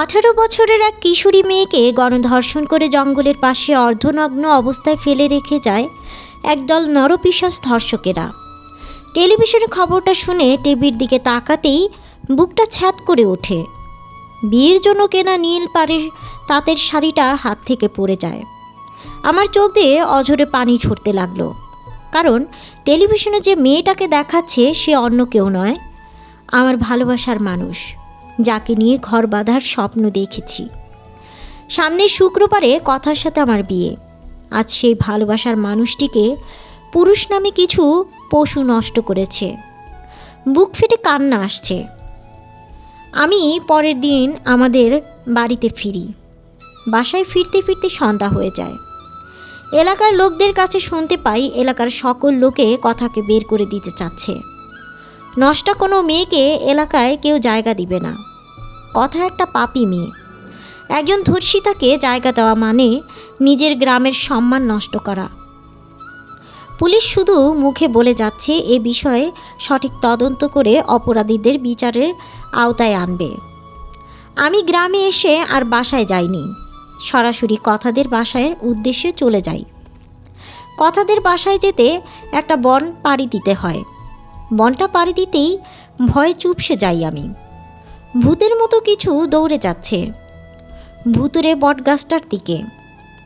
আঠারো বছরের এক কিশোরী মেয়েকে গণধর্ষণ করে জঙ্গলের পাশে অর্ধনগ্ন অবস্থায় ফেলে রেখে যায় একদল নরপিশাস ধর্ষকেরা। টেলিভিশনে খবরটা শুনে টিভির দিকে তাকাতেই বুকটা ছ্যাদ করে ওঠে। বিয়ের জন্য কেনা নীল পাড়ের তাঁতের শাড়িটা হাত থেকে পড়ে যায়। আমার চোখ দিয়ে অঝরে পানি ছড়তে লাগল, কারণ টেলিভিশনে যে মেয়েটাকে দেখাচ্ছে সে অন্য কেউ নয়, আমার ভালোবাসার মানুষ। যাকে নিয়ে ঘর বাঁধার স্বপ্ন দেখেছি। সামনের শুক্রবারে কথার সাথে আমার বিয়ে। আজ সেই ভালোবাসার মানুষটিকে পুরুষ নামে কিছু পশু নষ্ট করেছে। বুক ফেটে কান্না আসছে। আমি পরের দিন আমাদের বাড়িতে ফিরি। বাসায় ফিরতে ফিরতে সন্ধ্যা হয়ে যায়। এলাকার লোকদের কাছে শুনতে পাই এলাকার সকল লোকে কথাকে বের করে দিতে চাচ্ছে। নষ্টা কোনো মেয়েকে এলাকায় কেউ জায়গা দিবে না। কথা একটা পাপি মেয়ে। একজন ধর্ষিতাকে জায়গা দেওয়া মানে নিজের গ্রামের সম্মান নষ্ট করা। পুলিশ শুধু মুখে বলে যাচ্ছে এ বিষয়ে সঠিক তদন্ত করে অপরাধীদের বিচারের আওতায় আনবে। আমি গ্রামে এসে আর বাসায় যাইনি। সরাসরি কথাদের বাসায় উদ্দেশ্যে চলে যাই। কথাদের বাসায় যেতে একটা বন পাড়ি দিতে হয়। বনটা পাড়ি দিতেই ভয়ে চুপসে যাই আমি। ভূতের মতো কিছু দৌড়ে যাচ্ছে। ভূতুরে বটগাছটার দিকে।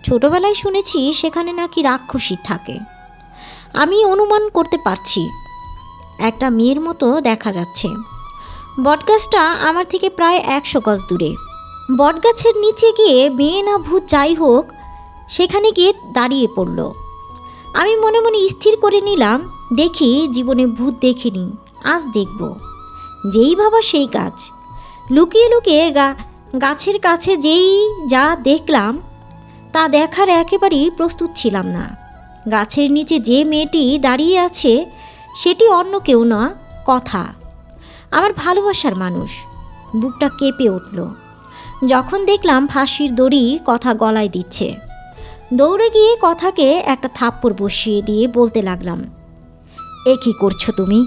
ছোটবেলায় শুনেছি সেখানে নাকি রাক্ষসী থাকে। আমি অনুমান করতে পারছি। একটা মেয়ের মতো দেখা যাচ্ছে। বটগাছটা আমার থেকে প্রায় একশো গজ দূরে। বটগাছের নিচে গিয়ে মেয়ে না ভূত যাই হোক, সেখানে গিয়ে দাঁড়িয়ে পড়ল। আমি মনে মনে স্থির করে নিলাম, দেখি জীবনে ভূত দেখিনি, আজ দেখব। যেই ভাবা সেই কাজ লুকিয়ে লুকিয়ে গা, গাছের কাছে যেই যা দেখলাম, তা দেখার একেবারেই প্রস্তুত ছিলাম না। গাছের নিচে যে মেয়েটি দাঁড়িয়ে আছে, সেটি অন্য কেউ না, কথা। আমার ভালোবাসার মানুষ। বুকটা কেঁপে উঠল। যখন দেখলাম ফাঁসির দড়ি কথা গলায় দিচ্ছে। দৌড়ে গিয়ে কথাকে একটা থাপ্পড় বসিয়ে দিয়ে বলতে লাগলাম, এ কী করছ তুমি?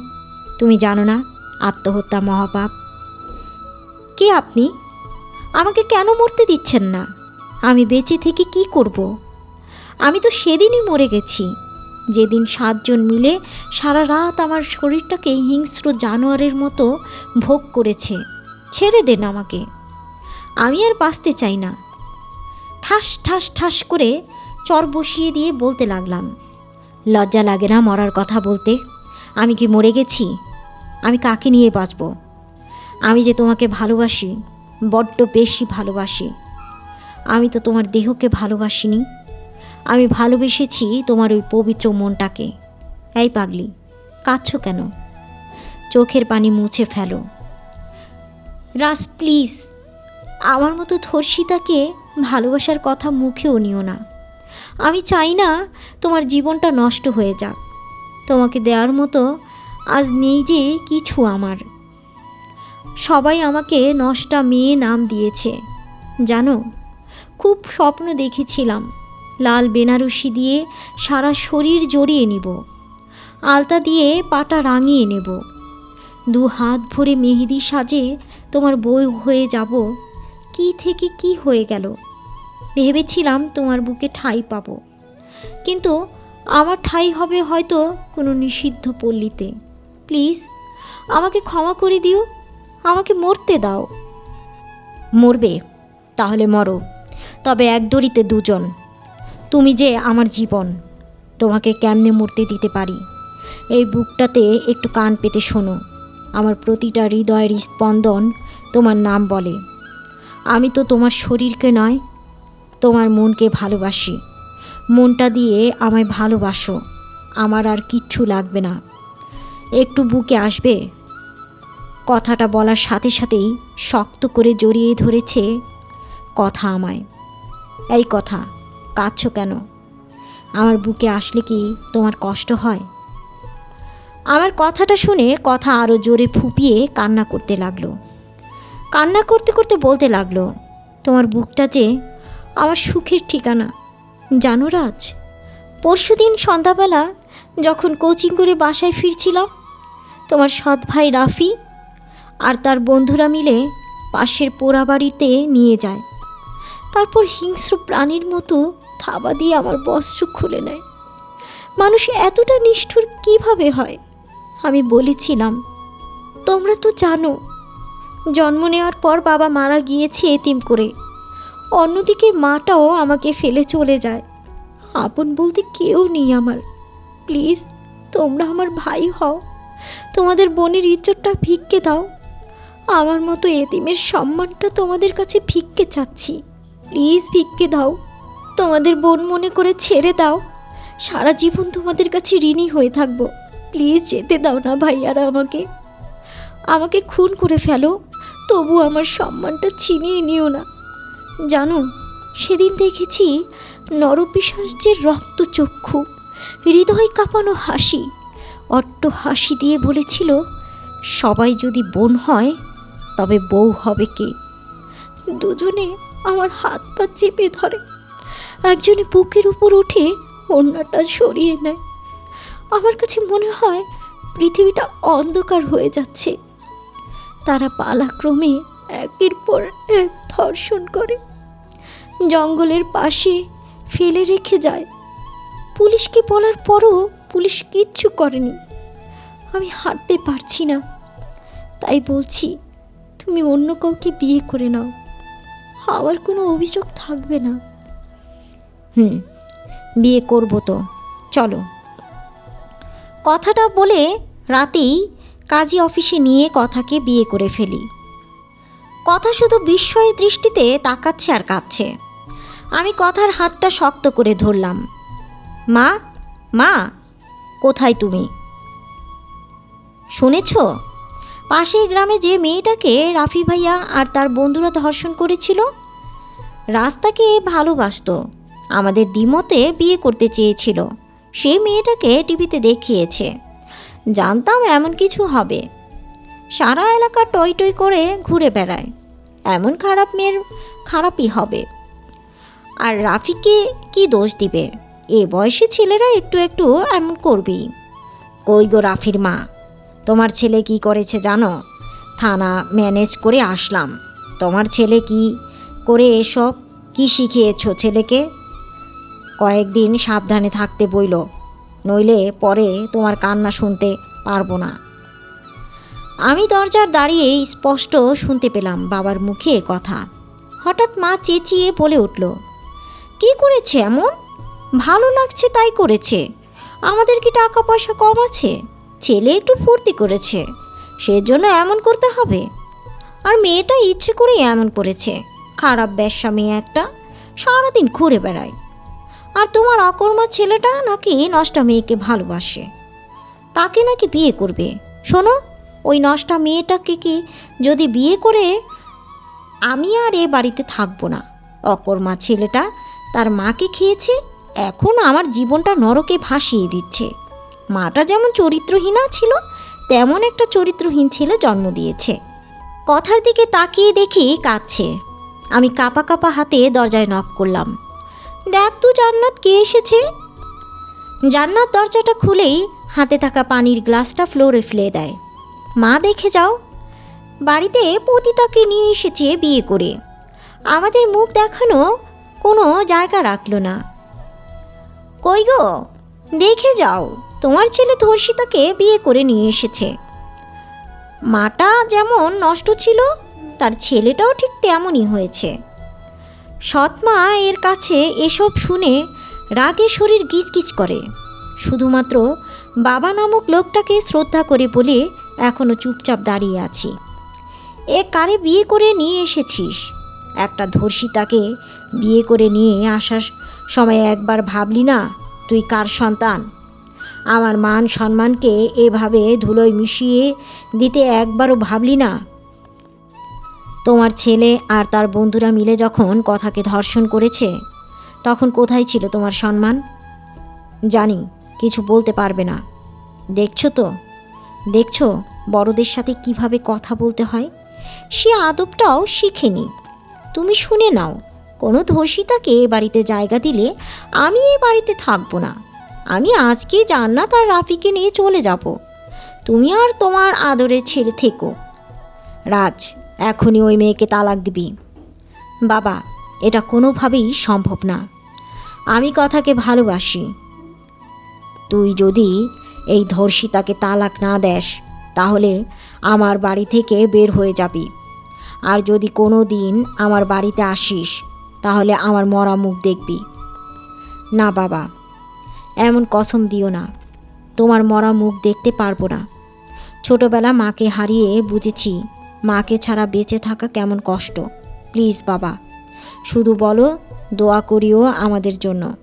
তুমি জানো না, আত্মহত্যা মহাপাপ। কে আপনি? আমাকে কেন মরতে দিচ্ছেন না? আমি বেঁচে থেকে কি করব। আমি তো সেদিনই মরে গেছি। যেদিন সাতজন মিলে সারা রাত আমার শরীরটাকে হিংস্র জানোয়ারের মতো ভোগ করেছে, ছেড়ে দেন আমাকে। আমি আর বাঁচতে চাই না। ঠাস ঠাস ঠাস করে চর বসিয়ে দিয়ে বলতে লাগলাম, লজ্জা লাগে না মরার কথা বলতে? আমি কি মরে গেছি? আমি কাকে নিয়ে বাঁচব? আমি যে তোমাকে ভালোবাসি, বড্ড বেশি ভালোবাসি। আমি তো তোমার দেহকে ভালোবাসিনি। আমি ভালোবেসেছি তোমার ওই পবিত্র মনটাকে। এই পাগলি, কাঁদছ কেন? চোখের পানি মুছে ফেলো। রাস প্লিজ। আমার মতো ধর্ষিতাকে ভালোবাসার কথা মুখেও নিও না। আমি চাই না তোমার জীবনটা নষ্ট হয়ে যাক। তোমাকে দেওয়ার মতো আজ নেই যে কিছু আমার। সবাই আমাকে নষ্টা মেয়ে নাম দিয়েছে। জানো, খুব স্বপ্ন দেখেছিলাম, লাল বেনারসি দিয়ে সারা শরীর জড়িয়ে নিব। আলতা দিয়ে পাটা রাঙিয়ে নেব। দু হাত ভরে মেহেদি সাজে তোমার বই হয়ে যাব কি থেকে কি হয়ে গেল? ভেবেছিলাম তোমার বুকে ঠাই পাবো। কিন্তু আমার ঠাই হবে হয়তো কোনো নিষিদ্ধ পল্লীতে। প্লিজ, আমাকে ক্ষমা করে দিও। আমাকে মরতে দাও। মরবে, তাহলে মরো। তবে এক দড়িতে দুজন। তুমি যে আমার জীবন, তোমাকে কেমনে মরতে দিতে পারি? এই বুকটাতে একটু কান পেতে শোনো। আমার প্রতিটা হৃদয়ের স্পন্দন তোমার নাম বলে। আমি তো তোমার শরীরকে নয়, তোমার মনকে ভালোবাসি। মনটা দিয়ে আমায় ভালোবাসো, আমার আর কিচ্ছু লাগবে না। একটু বুকে আসবে। কথাটা বলার সাথে সাথেই শক্ত করে জড়িয়ে ধরেছে কথা আমায়। এই কথা, কাঁদছ কেন? আমার বুকে আসলে কি তোমার কষ্ট হয়? আমার কথাটা শুনে কথা আরও জোরে ফুপিয়ে কান্না করতে লাগল। কান্না করতে করতে বলতে লাগল, তোমার বুকটা যে আমার সুখের ঠিকানা, জানো রাজ? পরশু দিন সন্ধ্যাবেলা যখন কোচিং করে বাসায় ফিরছিলাম, তোমার সৎ ভাই রাফি আর তার বন্ধুরা মিলে পাশের পোড়া বাড়িতে নিয়ে যায়। তারপর হিংস্র প্রাণীর মতো থাবা দিয়ে আমার বস্ত্র খুলে নেয়। মানুষ এতটা নিষ্ঠুর কীভাবে হয়? আমি বলেছিলাম, তোমরা তো জানো জন্ম নেওয়ার পর বাবা মারা গিয়েছে এতিম করে। অন্যদিকে মাটাও আমাকে ফেলে চলে যায়। আপন বলতে কেউ নেই আমার। প্লিজ, তোমরা আমার ভাই হও। তোমাদের বোনের ইজ্জতটা ভিক্ষে দাও। আমার মতো এতিমের সম্মানটা তোমাদের কাছে ভিক্ষে চাচ্ছি। প্লিজ ভিক্ষে দাও। তোমাদের বোন মনে করে ছেড়ে দাও। সারা জীবন তোমাদের কাছে ঋণী হয়ে থাকব। প্লিজ যেতে দাও না ভাইয়ারা আমাকে। আমাকে খুন করে ফেলো। তবু আমার সম্মানটা ছিনিয়ে নিও না। জানো, সেদিন দেখেছি নরপিশাচের রক্তচক্ষু হৃদয় কাঁপানো হাসি, অট্ট হাসি দিয়ে বলেছিল, সবাই যদি বোন হয়, তবে বউ হবে কে? দুজনে আমার হাত পা চেপে ধরে, একজনে বুকের উপর উঠে অন্যটা সরিয়ে নেয়। আমার কাছে মনে হয় পৃথিবীটা অন্ধকার হয়ে যাচ্ছে। তারা পালাক্রমে একের পর এক ধর্ষণ করে। জঙ্গলের পাশে ফেলে রেখে যায়। পুলিশকে বলার পরও পুলিশ কিচ্ছু করেনি। আমি হাঁটতে পারছি না। তাই বলছি তুমি অন্য কাউকে বিয়ে করে নাও। আমার কোনো অভিযোগ থাকবে না। হুম বিয়ে করব তো। চলো। কথাটা বলে রাতেই কাজী অফিসে নিয়ে কথাকে বিয়ে করে ফেলি। কথা শুধু বিস্ময়ের দৃষ্টিতে তাকাচ্ছে আর কাঁদছে। আমি কথার হাতটা শক্ত করে ধরলাম। মা মা, কোথায় তুমি? শুনেছ? পাশের গ্রামে যে মেয়েটাকে রাফি ভাইয়া আর তার বন্ধুরা ধর্ষণ করেছিল? রাস্তাকে ভালোবাসতো, আমাদের দ্বিমতে বিয়ে করতে চেয়েছিল। সেই মেয়েটাকে টিভিতে দেখিয়েছে। জানতাম এমন কিছু হবে। সারা এলাকা টই টই করে ঘুরে বেড়ায়। এমন খারাপ মেয়ের খারাপই হবে। আর রাফিকে কি দোষ দিবে? এ বয়সী ছেলেরা একটু একটু এমন করবেই। কই গো রাফির মা, তোমার ছেলে কি করেছে জানো? থানা ম্যানেজ করে আসলাম। তোমার ছেলে কি করে এসব? কি শিখিয়েছ ছেলেকে? কয়েকদিন সাবধানে থাকতে বইল। নইলে পরে তোমার কান্না শুনতে পারব না। আমি দরজার দাঁড়িয়ে স্পষ্ট শুনতে পেলাম বাবার মুখে কথা। হঠাৎ মা চেঁচিয়ে বলে উঠল, কি করেছে এমন? ভালো লাগছে তাই করেছে। আমাদের কি টাকা পয়সা কম আছে? ছেলে একটু ফুর্তি করেছে। সেজন্য এমন করতে হবে। আর মেয়েটা ইচ্ছে করে এমন করেছে। খারাপ ব্যবসা মেয়ে একটা। সারাদিন ঘুরে বেড়ায়। আর তোমার অকর্মা ছেলেটা নাকি নষ্টা মেয়েকে ভালোবাসে। তাকে নাকি বিয়ে করবে? শোনো, ওই নষ্টা মেয়েটাকে কি যদি বিয়ে করে, আমি আর এ বাড়িতে থাকব না। অকর্মা ছেলেটা তার মাকে খেয়েছে, এখন আমার জীবনটা নরকে ভাসিয়ে দিচ্ছে। মাটা যেমন চরিত্রহীনা ছিল, তেমন একটা চরিত্রহীন ছেলে জন্ম দিয়েছে। কথার দিকে তাকিয়ে দেখি কাঁদছে। আমি কাপা কাপা হাতে দরজায় নক করলাম। দেখ তো জান্নাত কে এসেছে। জান্নাত দরজাটা খুলেই হাতে থাকা পানির গ্লাসটা ফ্লোরে ফেলে দেয়। মা, দেখে যাও। বাড়িতে পতিতাকে নিয়ে এসেছে বিয়ে করে। আমাদের মুখ দেখানো কোনো জায়গা রাখল না। কই গো? দেখে যাও, তোমার ছেলে ধর্ষিতাকে বিয়ে করে নিয়ে এসেছে। মাটা যেমন নষ্ট ছিল, তার ছেলেটাও ঠিক তেমনই হয়েছে। সৎমা এর কাছে এসব শুনে রাগে শরীর গিজগিজ করে। শুধুমাত্র বাবা নামক লোকটাকে শ্রদ্ধা করে বলে এখনও চুপচাপ দাঁড়িয়ে আছি। এ কারে বিয়ে করে নিয়ে এসেছিস? একটা ধর্ষিতাকে বিয়ে করে নিয়ে আসার সময় একবার ভাবলি না তুই কার সন্তান? আমার মান সম্মানকে এভাবে ধুলোয় মিশিয়ে দিতে একবারও ভাবলি না? তোমার ছেলে আর তার বন্ধুরা মিলে যখন কথাকে ধর্ষণ করেছে, তখন কোথায় ছিল তোমার সম্মান? জানি, কিছু বলতে পারবে না। দেখছ তো? দেখছ বড়দের সাথে কীভাবে কথা বলতে হয়? সে আদবটাও শিখেনি। তুমি শুনে নাও, কোনো ধর্ষিতাকে এ বাড়িতে জায়গা দিলে আমি এ বাড়িতে থাকব না। আমি আজকে জান্নাত আর রাফিকে নিয়ে চলে যাব। তুমি আর তোমার আদরের ছেলে থেকো। রাজ এখনই ওই মেয়েকে তালাক দিবি। বাবা, এটা কোনোভাবেই সম্ভব না। আমি কথাকে ভালোবাসি। তুই যদি এই ধর্ষিতাকে তালাক না দেস, তাহলে আমার বাড়ি থেকে বের হয়ে যাবি। আর যদি কোনো দিন আমার বাড়িতে আসিস, তাহলে আমার মরা মুখ দেখবি। না বাবা, এমন কসম দিও না। তোমার মরা মুখ দেখতে পারব না। ছোটবেলা মাকে হারিয়ে বুঝেছি মাকে ছাড়া বেঁচে থাকা কেমন কষ্ট? প্লিজ, বাবা। শুধু বলো, দোয়া করিও আমাদের জন্য।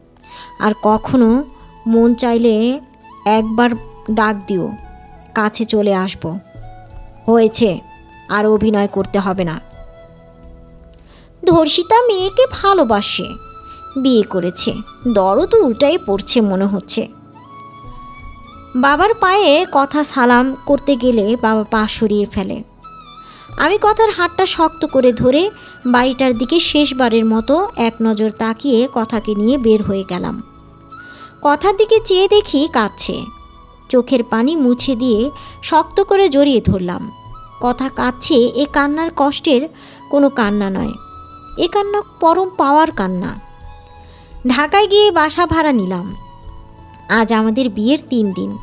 আর কখনো মন চাইলে একবার ডাক দিও। কাছে চলে আসব। হয়েছে, আর অভিনয় করতে হবে না। ধর্ষিতা মেয়েকে ভালোবাসে। বিয়ে করেছে। দরও তো উল্টাই পড়ছে মনে হচ্ছে। বাবার পায়ে কথা সালাম করতে গেলে বাবা পা সরিয়ে ফেলে। আমি কথার হাতটা শক্ত করে ধরে বাড়িটার দিকে শেষবারের মতো এক নজর তাকিয়ে কথাকে নিয়ে বের হয়ে গেলাম। কথার দিকে চেয়ে দেখি কাঁদছে। চোখের পানি মুছে দিয়ে শক্ত করে জড়িয়ে ধরলাম। কথা কাঁদছে এ কান্নার কষ্টের কোনো কান্না নয়। এ কান্না পরম পাওয়ার কান্না। ঢাকায় গিয়ে বাসা ভাড়া নিলাম। আজ আমাদের বিয়ের তিন দিন।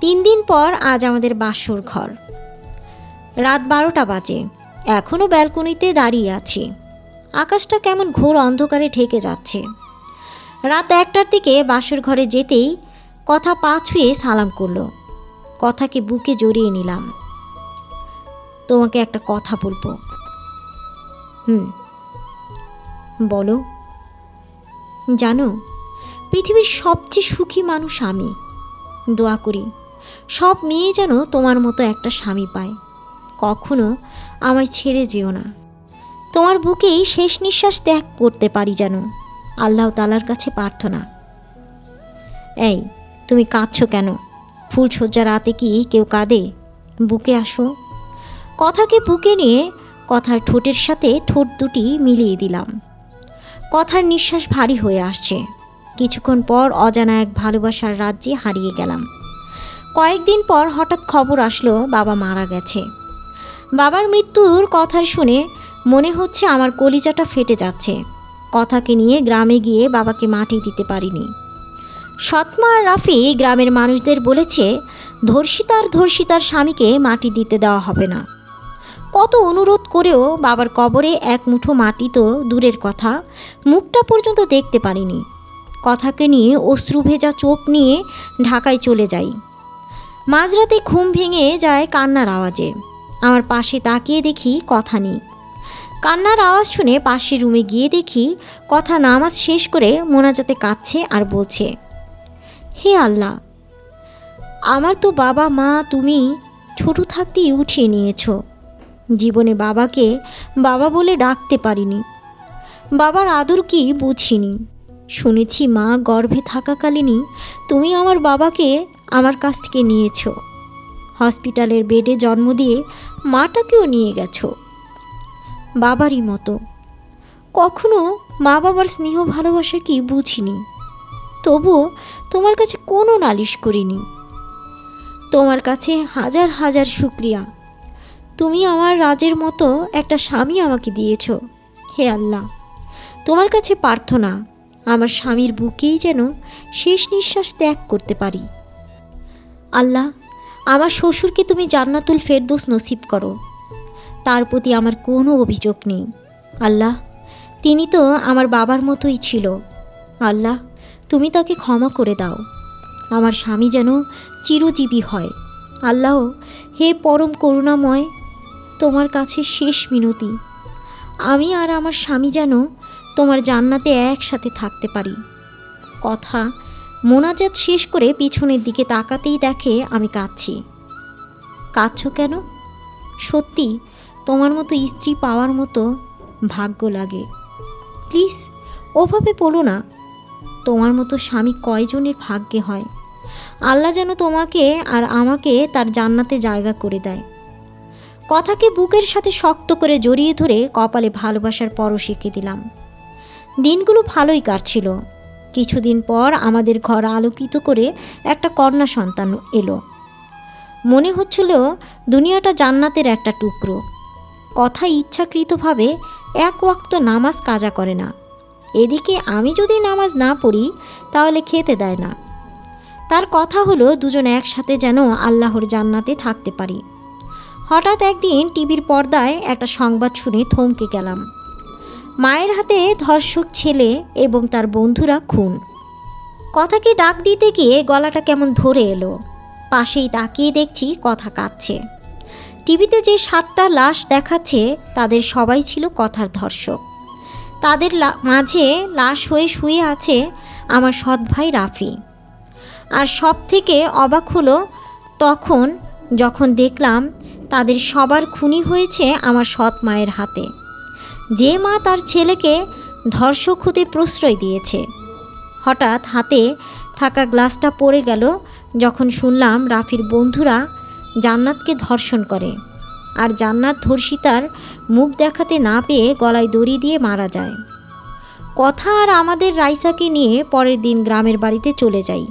তিন দিন পর আজ আমাদের বাসর ঘর। রাত বারোটা বাজে। এখনও ব্যালকনিতে দাঁড়িয়ে আছি। আকাশটা কেমন ঘোর অন্ধকারে ঢেকে যাচ্ছে। রাত একটার দিকে বাসর ঘরে যেতেই কথা পা ছুঁয়ে সালাম করল। কথাকে বুকে জড়িয়ে নিলাম। তোমাকে একটা কথা বলব। হুম। বলো। জানো, পৃথিবীর সবচেয়ে সুখী মানুষ আমি। দোয়া করি, সব মেয়ে যেন তোমার মতো একটা স্বামী পায়। কখনো আমায় ছেড়ে যেও না। তোমার বুকেই শেষ নিঃশ্বাস ত্যাগ করতে পারি যেন। আল্লাহ তালার কাছে প্রার্থনা। এই, তুমি কাঁদছো কেন? ফুলসজ্জা রাতে কি কেউ কাঁদে? বুকে আসো। কথাকে বুকে নিয়ে কথার ঠোঁটের সাথে ঠোঁট দুটি মিলিয়ে দিলাম। কথার নিঃশ্বাস ভারী হয়ে আসছে। কিছুক্ষণ পর অজানা এক ভালোবাসার রাজ্যে হারিয়ে গেলাম। কয়েকদিন পর হঠাৎ খবর আসলো, বাবা মারা গেছে। বাবার মৃত্যুর কথা শুনে মনে হচ্ছে আমার কলিজাটা ফেটে যাচ্ছে। কথাকে নিয়ে গ্রামে গিয়ে বাবাকে মাটি দিতে পারিনি। সৎমা রাফি গ্রামের মানুষদের বলেছে, ধর্ষিতার ধর্ষিতার স্বামীকে মাটি দিতে দেওয়া হবে না। কত অনুরোধ করেও বাবার কবরে এক মুঠো মাটি তো দূরের কথা, মুখটা পর্যন্ত দেখতে পারিনি। কথাকে নিয়ে অশ্রু ভেজা চোখ নিয়ে ঢাকায় চলে যাই। মাঝরাতে ঘুম ভেঙে যায় কান্নার আওয়াজে। আমার পাশে তাকিয়ে দেখি কথা নেই। কান্নার আওয়াজ শুনে পাশের রুমে গিয়ে দেখি কথা নামাজ শেষ করে মোনাজাতে কাঁদছে আর বলছে, হে আল্লাহ, আমার তো বাবা, মা, তুমি ছোট থাকতেই উঠিয়ে নিয়েছো। জীবনে বাবাকে বাবা বলে ডাকতে পারিনি। বাবার আদর কি বুঝিনি। শুনেছি মা গর্ভে থাকাকালীনই তুমি আমার বাবাকে আমার কাছ থেকে নিয়েছো। হসপিটালের বেডে জন্ম দিয়ে মাটাকেও নিয়ে গেছো। বাবারই মতো। কখনো মা বাবার স্নেহ ভালোবাসা কি বুঝিনি। তবুও তোমার কাছে কোনো নালিশ করিনি। তোমার কাছে হাজার হাজার শুক্রিয়া। তুমি আমার রাজের মতো একটা স্বামী আমাকে দিয়েছ। হে আল্লাহ, তোমার কাছে প্রার্থনা, আমার স্বামীর বুকেই যেন শেষ নিঃশ্বাস ত্যাগ করতে পারি। আল্লাহ আমার শ্বশুরকে তুমি জান্নাতুল ফেরদোস নসিব করো। তার প্রতি আমার কোনো অভিযোগ নেই। আল্লাহ, তিনি তো আমার বাবার মতোই ছিল। আল্লাহ, তুমি তাকে ক্ষমা করে দাও। আমার স্বামী যেন চিরজীবী হয়। আল্লাহ, হে পরম করুণাময়, তোমার কাছে শেষ মিনতি। আমি আর আমার স্বামী যেন তোমার জান্নাতে একসাথে থাকতে পারি। কথা মোনাজাত শেষ করে পিছনের দিকে তাকাতেই দেখে আমি কাঁদছি। কাঁদছ কেন? সত্যি, তোমার মতো স্ত্রী পাওয়ার মতো ভাগ্য লাগে। প্লিজ, ওভাবে বলো না। তোমার মতো স্বামী কয়জনের ভাগ্যে হয়? আল্লাহ যেন তোমাকে আর আমাকে তার জান্নাতে জায়গা করে দেয়। কথাকে বুকের সাথে শক্ত করে জড়িয়ে ধরে কপালে ভালোবাসার পরশ এঁকে দিলাম। দিনগুলো ভালোই কাটছিল। কিছুদিন পর আমাদের ঘর আলোকিত করে একটা কন্যা সন্তান এলো। মনে হচ্ছিল দুনিয়াটা জান্নাতের একটা টুকরো। কথা ইচ্ছাকৃতভাবে এক ওয়াক্ত নামাজ কাজা করে না। এদিকে আমি যদি নামাজ না পড়ি, তাহলে খেতে দেয় না। তার কথা হলো দুজন একসাথে যেন আল্লাহর জান্নাতে থাকতে পারি। হঠাৎ একদিন টিভির পর্দায় একটা সংবাদ শুনে থমকে গেলাম। মায়ের হাতে ধর্ষক ছেলে এবং তার বন্ধুরা খুন। কথাকে ডাক দিতে গিয়ে গলাটা কেমন ধরে এলো। পাশেই তাকিয়ে দেখছি কথা কাঁদছে। টিভিতে যে সাতটা লাশ দেখাচ্ছে, তাদের সবাই ছিল কথার ধর্ষক। তাদের মাঝে লাশ হয়ে শুয়ে আছে আমার সৎ ভাই রাফি। আর সব থেকে অবাক হলো তখন যখন দেখলাম তাদের সবার খুনি হয়েছে আমার সৎ মায়ের হাতে। যে মা তার ছেলেকে ধর্ষক হতে প্রশ্রয় দিয়েছে। হঠাৎ হাতে থাকা গ্লাসটা পড়ে গেল যখন শুনলাম রাফির বন্ধুরা জান্নাতকে ধর্ষণ করে আর জান্নাত ধর্ষিতার মুখ দেখাতে না পেয়ে গলায় দড়ি দিয়ে মারা যায়। কথা আর আমাদের রাইসাকে নিয়ে পরের দিন গ্রামের বাড়িতে চলে যাই।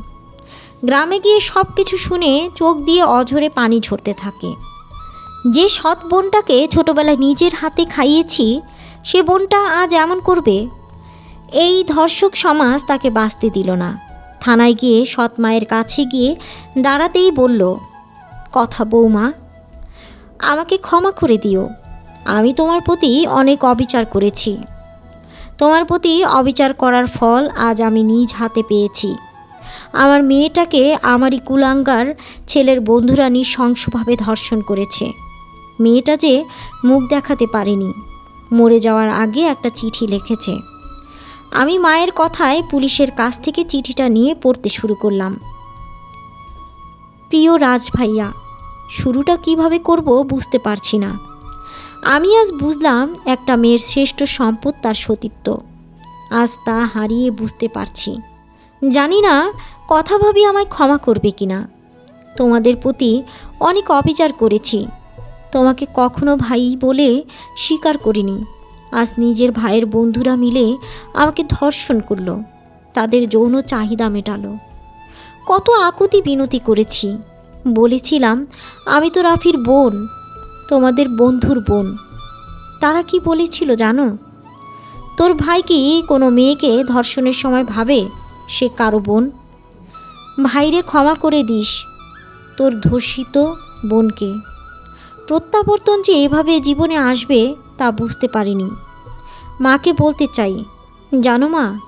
গ্রামে গিয়ে সব কিছু শুনে চোখ দিয়ে অঝরে পানি ঝরতে থাকে। যে সৎ বোনটাকে ছোটোবেলায় নিজের হাতে খাইয়েছি সে বোনটা আজ এমন করবে? এই ধর্ষক সমাজ তাকে বাঁচতে দিল না। থানায় গিয়ে সৎ মায়ের কাছে গিয়ে দাঁড়াতেই বলল, কথা বৌমা, আমাকে ক্ষমা করে দিও। আমি তোমার প্রতি অনেক অবিচার করেছি। তোমার প্রতি অবিচার করার ফল আজ আমি নিজ হাতে পেয়েছি। আমার মেয়েটাকে আমারই কুলাঙ্গার ছেলের বন্ধুরা নৃশংসভাবে ধর্ষণ করেছে। মেয়েটা যে মুখ দেখাতে পারেনি। মরে যাওয়ার আগে একটা চিঠি লিখেছে। আমি মায়ের কথায় পুলিশের কাছ থেকে চিঠিটা নিয়ে পড়তে শুরু করলাম। প্রিয় রাজ ভাইয়া শুরুটা কীভাবে করব বুঝতে পারছি না। আমি আজ বুঝলাম একটা মেয়ের শ্রেষ্ঠ সম্পদ তার সতীত্ব। আজ তা হারিয়ে বুঝতে পারছি। জানি না, কথা ভাবি আমায় ক্ষমা করবে কিনা। তোমাদের প্রতি অনেক অবিচার করেছি। তোমাকে কখনো ভাই বলে স্বীকার করিনি। আজ নিজের ভাইয়ের বন্ধুরা মিলে আমাকে ধর্ষণ করল। তাদের যৌন চাহিদা মেটালো। কত আকুতি বিনতি করেছি। বলেছিলাম, আমি তো রাফির বোন, তোমাদের বন্ধুর বোন। তারা কি বলেছিল জানো? তোর ভাই কি কোনো মেয়েকে ধর্ষণের সময় ভাবে? সে কারও বোন? ভাইরে ক্ষমা করে দিস, তোর ধর্ষিত বোনকে। প্রত্যাবর্তন যে এভাবে জীবনে আসবে তা বুঝতে পারিনি। মাকে বলতে চাই, জানো মা,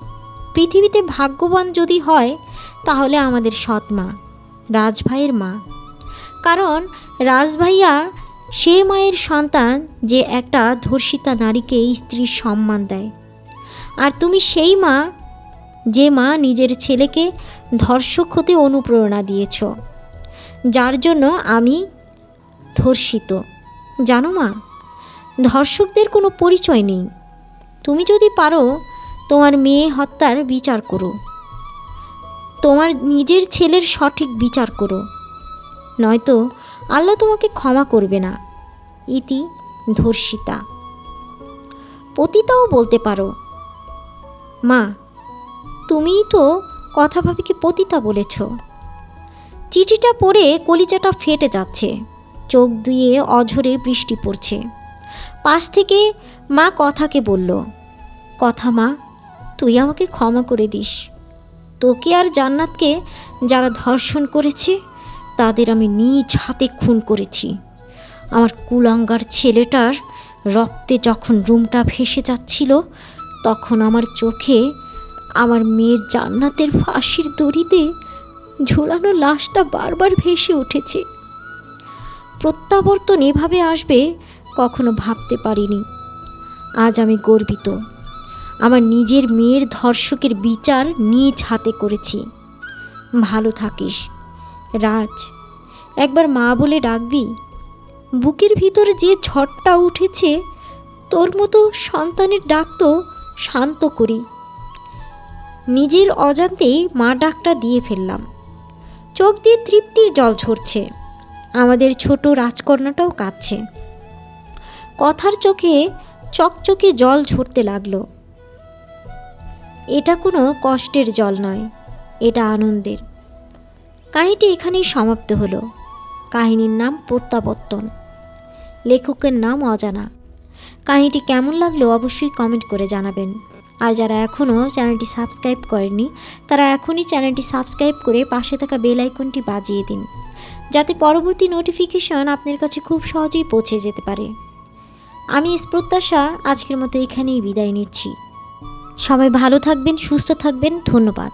পৃথিবীতে ভাগ্যবান যদি হয়, তাহলে আমাদের সৎ মা, রাজভাইয়ের মা। কারণ রাজভাইয়া সে মায়ের সন্তান যে একটা ধর্ষিতা নারীকে স্ত্রীর সম্মান দেয়। আর তুমি সেই মা, যে মা নিজের ছেলেকে ধর্ষক হতে অনুপ্রেরণা দিয়েছ। যার জন্য আমি ধর্ষিত। জানো মা, ধর্ষকদের কোনো পরিচয় নেই। তুমি যদি পারো, তোমার মেয়ে হত্যার বিচার করো। তোমার নিজের ছেলের সঠিক বিচার করো। নয়তো আল্লাহ তোমাকে ক্ষমা করবে না। ইতি ধর্ষিতা। পতিতাও বলতে পারো, মা, তুমিই তো কথা ভাবিকে পতিতা বলেছ। চিঠিটা পড়ে কলিজাটা ফেটে যাচ্ছে। চোখ দিয়ে অঝরে বৃষ্টি পড়ছে। পাশ থেকে মা কথাকে বলল, কথা মা, তুই আমাকে ক্ষমা করে দিস। তোকে আর জান্নাতকে যারা ধর্ষণ করেছে, তাদের আমি নিজ হাতে খুন করেছি। আমার কুলাঙ্গার ছেলেটার রক্তে যখন রুমটা ভেসে যাচ্ছিল, তখন আমার চোখে আমার মেয়ের জান্নাতের ফাঁসির দড়িতে ঝোলানো লাশটা বারবার ভেসে উঠেছে। প্রত্যাবর্তন এভাবে আসবে, কখনো ভাবতে পারিনি। আজ আমি গর্বিত। আমার নিজের মেয়ের ধর্ষকের বিচার নিজ হাতে করেছি। ভালো থাকিস। রাজ, একবার মা বলে ডাকবি? বুকের ভিতরে যে ঝড়টা উঠেছে, তোর মতো সন্তানের ডাক তো শান্ত করি। নিজের অজান্তেই মা ডাকটা দিয়ে ফেললাম। চোখ দিয়ে তৃপ্তির জল ঝরছে। আমাদের ছোট রাজকন্যাটাও কাঁদছে। কথার চোখে চকচকে জল ঝরতে লাগল। এটা কোনো কষ্টের জল নয়, এটা আনন্দের। কাহিনীটি এখানেই সমাপ্ত হলো। কাহিনীর নাম প্রত্যাবর্তন। লেখকের নাম অজানা। কাহিনীটি কেমন লাগল অবশ্যই কমেন্ট করে জানাবেন। আর যারা এখনও চ্যানেলটি সাবস্ক্রাইব করেনি তারা এখনই চ্যানেলটি সাবস্ক্রাইব করে পাশে থাকা বেল আইকনটি বাজিয়ে দিন। যাতে পরবর্তী নোটিফিকেশন আপনার কাছে খুব সহজেই পৌঁছে যেতে পারে। আমি এস প্রত্যাশা, আজকের মতো এখানেই বিদায় নিচ্ছি। সবাই ভালো থাকবেন, সুস্থ থাকবেন, ধন্যবাদ।